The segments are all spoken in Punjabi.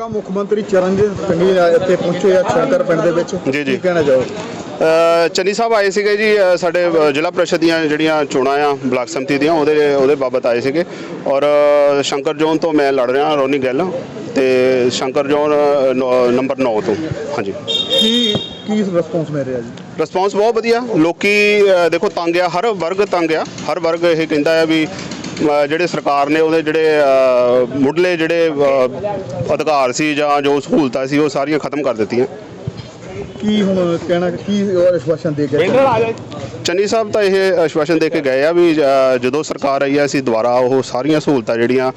ਸਾਬਕਾ ਮੁੱਖ ਮੰਤਰੀ ਚਰਨਜੀਤ ਸਿੰਘ ਇੱਥੇ ਪਹੁੰਚੇ ਆ ਸ਼ੰਕਰ ਪਿੰਡ ਦੇ ਵਿੱਚ। ਜੀ, ਕਹਿਣਾ ਚਾਹੋ ਚੰਨੀ ਸਾਹਿਬ ਆਏ ਸੀਗੇ ਜੀ ਸਾਡੇ ਜ਼ਿਲ੍ਹਾ ਪ੍ਰੀਸ਼ਦ ਦੀਆਂ ਜਿਹੜੀਆਂ ਚੋਣਾਂ ਆ ਬਲਾਕ ਸੰਮਤੀ ਦੀਆਂ ਉਹਦੇ ਉਹਦੇ ਬਾਬਤ ਆਏ ਸੀਗੇ। ਔਰ ਸ਼ੰਕਰ ਜੋਨ ਤੋਂ ਮੈਂ ਲੜ ਰਿਹਾ ਰੋਨੀ ਗਿੱਲ ਤੇ ਸ਼ੰਕਰ ਜੋਨ ਨੰਬਰ 9 ਤੋਂ। ਹਾਂਜੀ। ਕੀ ਕੀ ਰਿਸਪੌਂਸ ਮਿਲ ਰਿਹਾ ਜੀ? ਰਿਸਪੌਂਸ ਬਹੁਤ ਵਧੀਆ। ਲੋਕੀ ਦੇਖੋ ਤੰਗ ਆ ਹਰ ਵਰਗ ਤੰਗ ਆ। ਹਰ ਵਰਗ ਇਹ ਕਹਿੰਦਾ ਆ ਵੀ ਜਿਹੜੇ ਸਰਕਾਰ ਨੇ ਉਹਦੇ ਜਿਹੜੇ ਮੁੱਢਲੇ ਜਿਹੜੇ ਅਧਿਕਾਰ ਸੀ ਜਾਂ ਜੋ ਸਹੂਲਤਾਂ ਸੀ ਉਹ ਸਾਰੀਆਂ ਖਤਮ ਕਰ ਦਿੱਤੀਆਂ। ਕੀ ਹੁਣ ਕਹਿਣਾ ਕੀ ਆਸ਼ਵਾਸਨ ਦੇ ਗਏ? ਚੰਨੀ ਸਾਹਿਬ ਤਾਂ ਇਹ ਆਸ਼ਵਾਸਨ ਦੇ ਕੇ ਗਏ ਆ ਵੀ ਜਦੋਂ ਸਰਕਾਰ ਆਈ ਆ ਅਸੀਂ ਦੁਬਾਰਾ ਉਹ ਸਾਰੀਆਂ ਸਹੂਲਤਾਂ ਜਿਹੜੀਆਂ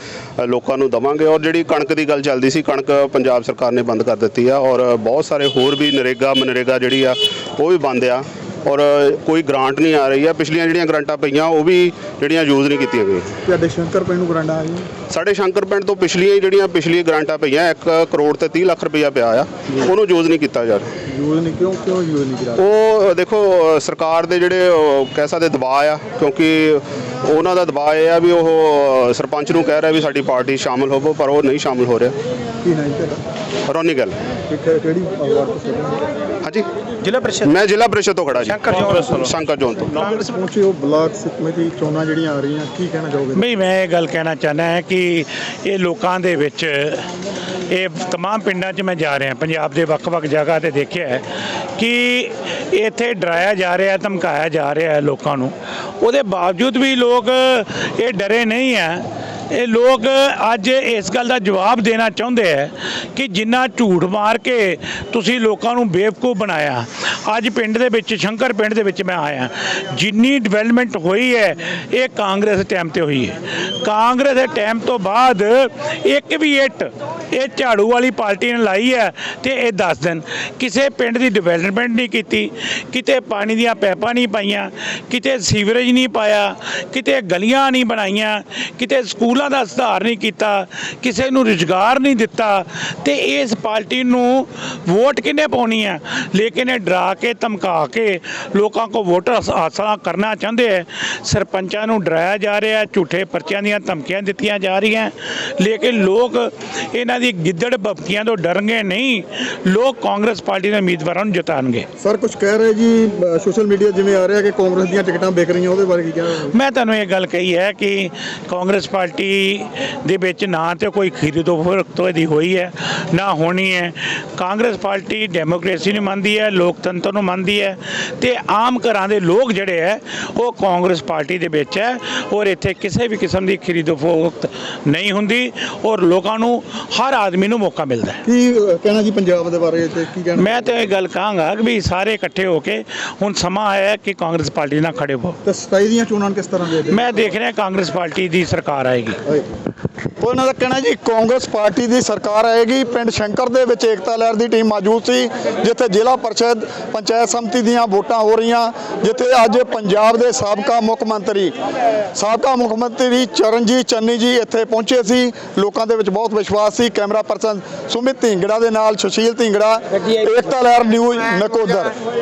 ਲੋਕਾਂ ਨੂੰ ਦਵਾਂਗੇ। ਔਰ ਜਿਹੜੀ ਕਣਕ ਦੀ ਗੱਲ ਚੱਲਦੀ ਸੀ ਕਣਕ ਪੰਜਾਬ ਸਰਕਾਰ ਨੇ ਬੰਦ ਕਰ ਦਿੱਤੀ ਆ। ਔਰ ਬਹੁਤ ਸਾਰੇ ਹੋਰ ਵੀ ਨਰੇਗਾ ਮਨਰੇਗਾ ਜਿਹੜੀ ਆ ਉਹ ਵੀ ਬੰਦ ਆ। ਔਰ ਕੋਈ ਗ੍ਰਾਂਟ ਨਹੀਂ ਆ ਰਹੀ ਆ। ਪਿਛਲੀਆਂ ਜਿਹੜੀਆਂ ਗ੍ਰਾਂਟਾਂ ਪਈਆਂ ਉਹ ਵੀ ਜਿਹੜੀਆਂ ਯੂਜ਼ ਨਹੀਂ ਕੀਤੀਆਂ ਗਈਆਂ। ਤੁਹਾਡੇ ਸ਼ੰਕਰ ਪਿੰਡ ਨੂੰ ਗਰਾਂਡਾ ਆ ਜੀ ਸਾਡੇ ਸ਼ੰਕਰ ਪਿੰਡ ਤੋਂ ਪਿਛਲੀਆਂ ਜਿਹੜੀਆਂ ਪਿਛਲੀਆਂ ਗ੍ਰਾਂਟਾਂ ਪਈਆਂ 1 ਕਰੋੜ ਤੇ 30 ਲੱਖ ਰੁਪਈਆ ਪਿਆ ਆ। ਉਹਨੂੰ ਯੂਜ਼ ਨਹੀਂ ਕੀਤਾ ਜਾ ਰਿਹਾ। ਯੂਜ਼ ਨਹੀਂ ਕਿਉਂ ਕਿਉਂ ਯੂਜ਼ ਨਹੀਂ ਕਰਾ ਉਹ ਦੇਖੋ ਸਰਕਾਰ ਦੇ ਜਿਹੜੇ ਕਹਿ ਸਕਦੇ ਦਬਾਅ ਆ ਕਿਉਂਕਿ ਉਹਨਾਂ ਦਾ ਦਬਾਅ ਇਹ ਆ ਵੀ ਉਹ ਸਰਪੰਚ ਨੂੰ ਕਹਿ ਰਿਹਾ ਵੀ ਸਾਡੀ ਪਾਰਟੀ ਸ਼ਾਮਲ ਹੋਵੋ ਪਰ ਉਹ ਨਹੀਂ ਸ਼ਾਮਲ ਹੋ ਰਿਹਾ। ਕੀ ਨਹੀਂ ਰੋਨੀ ਗੱਲ। ਕਿ- ਕਿਹੜੀ ਵਾਰਡ ਤੋਂ? ਹਾਂਜੀ ਜ਼ਿਲ੍ਹਾ ਪ੍ਰੀਸ਼ਦ ਮੈਂ ਜ਼ਿਲ੍ਹਾ ਪ੍ਰੀਸ਼ਦ ਤੋਂ ਖੜਾ ਜੀ ਸ਼ੰਕਰ ਜੋਨ ਸ਼ੰਕਰ ਜੋਨ ਤੋਂ ਕਾਂਗਰਸ ਪਹੁੰਚੇ ਹੋ ਬਲਾਕ ਕਮੇਟੀ ਚੋਣਾਂ ਜਿਹੜੀਆਂ ਆ ਰਹੀਆਂ ਕੀ ਕਹਿਣਾ ਚਾਹੋਗੇ ਬਈ ਮੈਂ ਇਹ ਗੱਲ ਕਹਿਣਾ ਚਾਹੁੰਦਾ ਹਾਂ ਕਿ ਇਹ ਲੋਕਾਂ ਦੇ ਵਿੱਚ ਇਹ तमाम ਪਿੰਡਾਂ 'ਚ ਮੈਂ ਜਾ ਰਿਹਾ ਪੰਜਾਬ ਦੇ ਵੱਖ-ਵੱਖ ਜਗ੍ਹਾ ਤੇ ਦੇਖਿਆ ਹੈ ਕਿ ਇੱਥੇ ਡਰਾਇਆ ਜਾ ਰਿਹਾ ਧਮਕਾਇਆ ਜਾ ਰਿਹਾ ਹੈ ਲੋਕਾਂ ਨੂੰ ਉਹਦੇ ਬਾਵਜੂਦ ਵੀ ਲੋਕ ਇਹ ਡਰੇ ਨਹੀਂ ਆ ਇਹ ਲੋਕ ਅੱਜ ਇਸ ਗੱਲ ਦਾ ਜਵਾਬ ਦੇਣਾ ਚਾਹੁੰਦੇ ਹੈ ਕਿ ਜਿੰਨਾ ਝੂਠ ਮਾਰ ਕੇ ਤੁਸੀਂ ਲੋਕਾਂ ਨੂੰ ਬੇਵਕੂਫ ਬਣਾਇਆ। ਅੱਜ ਪਿੰਡ ਦੇ ਵਿੱਚ, ਸ਼ੰਕਰ ਪਿੰਡ ਦੇ ਵਿੱਚ ਮੈਂ ਆਇਆ। ਜਿੰਨੀ ਡਿਵੈਲਪਮੈਂਟ ਹੋਈ ਹੈ, ਇਹ ਕਾਂਗਰਸ ਟਾਈਮ ਤੇ ਹੋਈ ਹੈ। ਕਾਂਗਰਸ ਦੇ ਟਾਈਮ ਤੋਂ ਬਾਅਦ ਇੱਕ ਵੀ ਇੱਟ, ਇਹ ਝਾੜੂ ਵਾਲੀ ਪਾਰਟੀ ਨੇ ਲਾਈ ਹੈ ਤੇ ਇਹ ਦੱਸ ਦਿਨ ਕਿਸੇ ਪਿੰਡ ਦੀ ਡਿਵੈਲਪਮੈਂਟ ਨਹੀਂ ਕੀਤੀ, ਕਿਤੇ ਪਾਣੀ ਦੀਆਂ ਪੈਪਾਂ ਨਹੀਂ ਪਾਈਆਂ, ਕਿਤੇ ਸੀਵਰੇਜ ਨਹੀਂ ਪਾਇਆ, ਕਿਤੇ ਗਲੀਆਂ ਨਹੀਂ ਬਣਾਈਆਂ, ਕਿਤੇ ਸਕੂਲਾਂ ਦਾ ਸੁਧਾਰ ਨਹੀਂ ਕੀਤਾ ਕਿਸੇ ਨੂੰ ਰੁਜ਼ਗਾਰ ਨਹੀਂ ਦਿੱਤਾ ਤੇ ਇਸ ਪਾਰਟੀ ਨੂੰ ਵੋਟ ਕਿਹਨੇ ਪਾਉਣੀ ਹੈ? ਲੇਕਿਨ ਇਹ ਡਰਾ ਕੇ ਧਮਕਾ ਕੇ ਲੋਕਾਂ ਕੋ ਵੋਟਰ ਹਾਸਲ ਕਰਨਾ ਚਾਹੁੰਦੇ ਹੈ। ਸਰਪੰਚਾਂ ਨੂੰ ਡਰਾਇਆ ਜਾ ਰਿਹਾ ਹੈ ਝੂਠੇ ਪਰਚਿਆਂ ਦੀਆਂ ਧਮਕੀਆਂ ਦਿੱਤੀਆਂ ਜਾ ਰਹੀਆਂ ਲੇਕਿਨ ਲੋਕ ਇਹਨਾਂ ਦੀ ਗਿੱਦੜ ਬਪਕੀਆਂ ਤੋਂ ਡਰਨਗੇ ਨਹੀਂ। ਲੋਕ ਕਾਂਗਰਸ ਪਾਰਟੀ ਦੇ ਉਮੀਦਵਾਰਾਂ ਨੂੰ ਜਿਤਾਣਗੇ। ਸਰ ਕੁਝ ਕਹਿ ਰਹੇ ਜੀ ਸੋਸ਼ਲ ਮੀਡੀਆ ਜਿਵੇਂ ਆ ਰਿਹਾ ਕਿ ਕਾਂਗਰਸ ਦੀਆਂ ਟਿਕਟਾਂ ਵਿਕ ਰਹੀਆਂ ਉਹਦੇ ਬਾਰੇ ਕੀ ਕਹਿਣਾ ਮੈਂ ਤੁਹਾਨੂੰ ਇਹ ਗੱਲ ਕਹੀ ਹੈ ਕਿ ਕਾਂਗਰਸ ਪਾਰਟੀ ਦੇ ਵਿੱਚ ਨਾ ਤੇ ਕੋਈ ਖਰੀਦੋ ਫਰੋਖਤੋ ਦੀ ਹੋਈ ਹੈ ਨਾ ਹੋਣੀ ਹੈ। ਕਾਂਗਰਸ ਪਾਰਟੀ ਡੈਮੋਕ੍ਰੇਸੀ ਨੂੰ ਮੰਨਦੀ ਹੈ ਲੋਕਤੰਤਰ ਨੂੰ ਮੰਨਦੀ ਹੈ ਤੇ ਆਮ ਘਰਾਂ ਦੇ ਲੋਕ ਜਿਹੜੇ ਹੈ ਉਹ ਕਾਂਗਰਸ ਪਾਰਟੀ ਦੇ ਵਿੱਚ ਹੈ ਔਰ ਇੱਥੇ ਕਿਸੇ ਵੀ ਕਿਸਮ ਦੀ ਖਰੀਦੋ ਫਰੋਖਤ ਨਹੀਂ ਹੁੰਦੀ ਔਰ ਲੋਕਾਂ ਨੂੰ ਹਰ ਆਦਮੀ ਨੂੰ ਮੌਕਾ ਮਿਲਦਾ ਹੈ। ਕੀ ਕਹਿਣਾ ਜੀ ਪੰਜਾਬ ਦੇ ਬਾਰੇ ਤੇ ਕੀ ਕਹਿਣਾ? ਮੈਂ ਤਾਂ ਇਹ ਗੱਲ ਕਹਾਂਗਾ ਕਿ ਵੀ ਸਾਰੇ ਇਕੱਠੇ ਹੋ ਕੇ ਹੁਣ ਸਮਾਂ ਆਇਆ ਹੈ ਕਿ ਕਾਂਗਰਸ ਪਾਰਟੀ ਨਾਲ ਖੜੇ ਹੋ। ਤੇ 27 ਦੀਆਂ ਚੋਣਾਂ ਕਿਸ ਤਰ੍ਹਾਂ ਦੇ ਮੈਂ ਦੇਖ ਰਿਹਾ ਕਾਂਗਰਸ ਪਾਰਟੀ ਦੀ ਸਰਕਾਰ ਆਏਗੀ। ਇਹਨਾਂ ਦਾ ਕਹਿਣਾ ਜੀ, ਕਾਂਗਰਸ ਪਾਰਟੀ ਦੀ ਸਰਕਾਰ ਆਏਗੀ, ਪਿੰਡ ਸ਼ੰਕਰ ਦੇ ਵਿੱਚ ਏਕਤਾ ਲਹਿਰ ਦੀ ਟੀਮ ਮੌਜੂਦ ਸੀ, ਜਿੱਥੇ ਜ਼ਿਲ੍ਹਾ ਪਰਿਸ਼ਦ, ਪੰਚਾਇਤ ਸਮਿਤੀ ਦੀਆਂ ਵੋਟਾਂ ਹੋ ਰਹੀਆਂ, ਜਿੱਥੇ ਅੱਜ ਪੰਜਾਬ ਦੇ ਸਾਬਕਾ ਮੁੱਖ ਮੰਤਰੀ, ਸਾਬਕਾ ਮੁੱਖ ਮੰਤਰੀ ਚਰਨਜੀਤ ਚੰਨੀ ਜੀ ਇੱਥੇ ਪਹੁੰਚੇ ਸੀ। ਲੋਕਾਂ ਦੇ ਵਿੱਚ ਬਹੁਤ ਵਿਸ਼ਵਾਸ ਸੀ। ਕੈਮਰਾ ਪਰਸਨ ਸੁਮਿਤ ਢਿੰਗੜਾ ਦੇ ਨਾਲ ਸੁਸ਼ੀਲ ਢਿੰਗੜਾ, ਏਕਤਾ ਲਹਿਰ ਨਿਊਜ਼ ਨਕੋਦਰ।